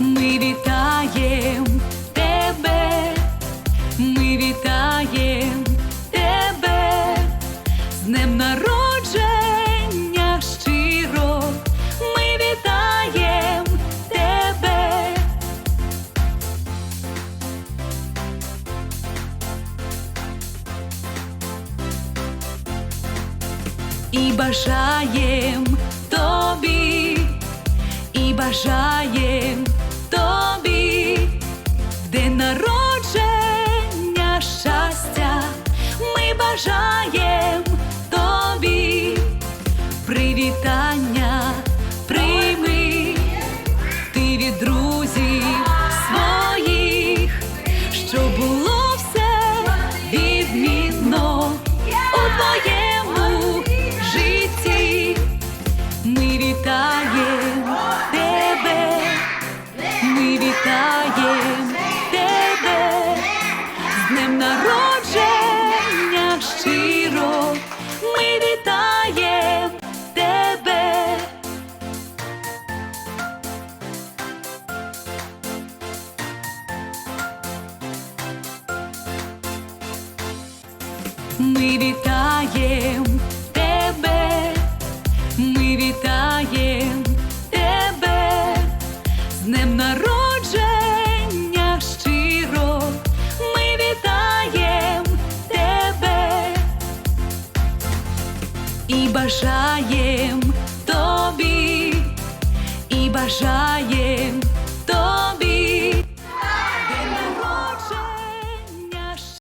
Ми вітаєм тебе, ми вітаєм тебе, з днем народження щиро, ми вітаєм тебе. І бажаєм тобі, і бажаєм бажаєм тобі, привітання прийми, ти від друзів своїх, що було все відмінно у твоєму житті. Ми вітаємо тебе, ми вітаємо тебе, з днем народження ми вітаєм тебе, ми вітаємо тебе, з днем народження щиро, ми вітаєм тебе. І бажаєм тобі, і бажаєм.